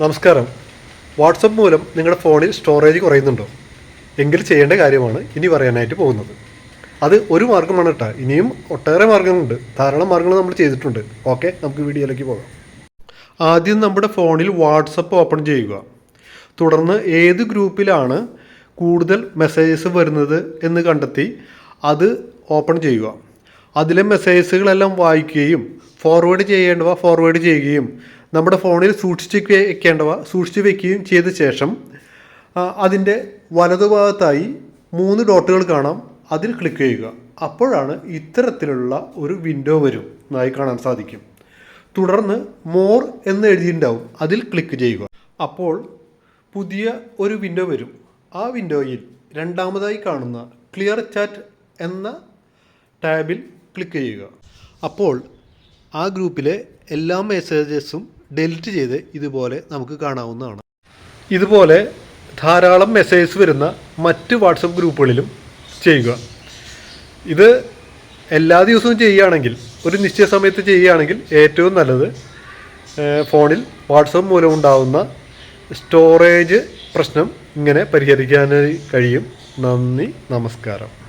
നമസ്കാരം. വാട്സപ്പ് മൂലം നിങ്ങളുടെ ഫോണിൽ സ്റ്റോറേജ് കുറയുന്നുണ്ടോ? എങ്കിൽ ചെയ്യേണ്ട കാര്യമാണ് ഇനി പറയാനായിട്ട് പോകുന്നത്. അത് ഒരു മാർഗമാണ് കേട്ടോ ഇനിയും ഒട്ടേറെ മാർഗങ്ങളുണ്ട്. ധാരാളം മാർഗങ്ങൾ നമ്മൾ ചെയ്തിട്ടുണ്ട്. ഓക്കെ നമുക്ക് വീഡിയോയിലേക്ക് പോകാം. ആദ്യം നമ്മുടെ ഫോണിൽ വാട്സപ്പ് ഓപ്പൺ ചെയ്യുക. തുടർന്ന് ഏത് ഗ്രൂപ്പിലാണ് കൂടുതൽ മെസ്സേജസ് വരുന്നത് എന്ന് കണ്ടെത്തി അത് ഓപ്പൺ ചെയ്യുക. അതിലെ മെസ്സേജസുകളെല്ലാം വായിക്കുകയും ഫോർവേഡ് ചെയ്യേണ്ടവ ഫോർവേഡ് ചെയ്യുകയും നമ്മുടെ ഫോണിൽ സൂക്ഷിച്ച് വെക്കേണ്ടവ സൂക്ഷിച്ച് വെക്കുകയും ചെയ്ത ശേഷം അതിന്റെ വലതുഭാഗത്തായി മൂന്ന് ഡോട്ടുകൾ കാണാം. അതിൽ ക്ലിക്ക് ചെയ്യുക. അപ്പോഴാണ് ഇത്തരത്തിലുള്ള ഒരു വിൻഡോ വരും. നായി കാണാൻ സാധിക്കും. തുടർന്ന് മോർ എന്ന് എഴുതിയിട്ടുണ്ടാവും. അതിൽ ക്ലിക്ക് ചെയ്യുക. അപ്പോൾ പുതിയ ഒരു വിൻഡോ വരും. ആ വിൻഡോയിൽ രണ്ടാമതായി കാണുന്ന ക്ലിയർ ചാറ്റ് എന്ന ടാബിൽ ക്ലിക്ക് ചെയ്യുക. അപ്പോൾ ആ ഗ്രൂപ്പിലെ എല്ലാ മെസ്സേജസും ഡെലിറ്റ് ചെയ്ത് ഇതുപോലെ നമുക്ക് കാണാവുന്നതാണ്. ഇതുപോലെ ധാരാളം മെസ്സേജസ് വരുന്ന മറ്റ് വാട്സപ്പ് ഗ്രൂപ്പുകളിലും ചെയ്യുക. ഇത് എല്ലാ ദിവസവും ചെയ്യുകയാണെങ്കിൽ ഒരു നിശ്ചയ സമയത്ത് ചെയ്യുകയാണെങ്കിൽ ഏറ്റവും നല്ലത് ഫോണിൽ വാട്സപ്പ് മൂലം ഉണ്ടാകുന്ന സ്റ്റോറേജ് പ്രശ്നം ഇങ്ങനെ പരിഹരിക്കാനായി കഴിയും. നന്ദി നമസ്കാരം.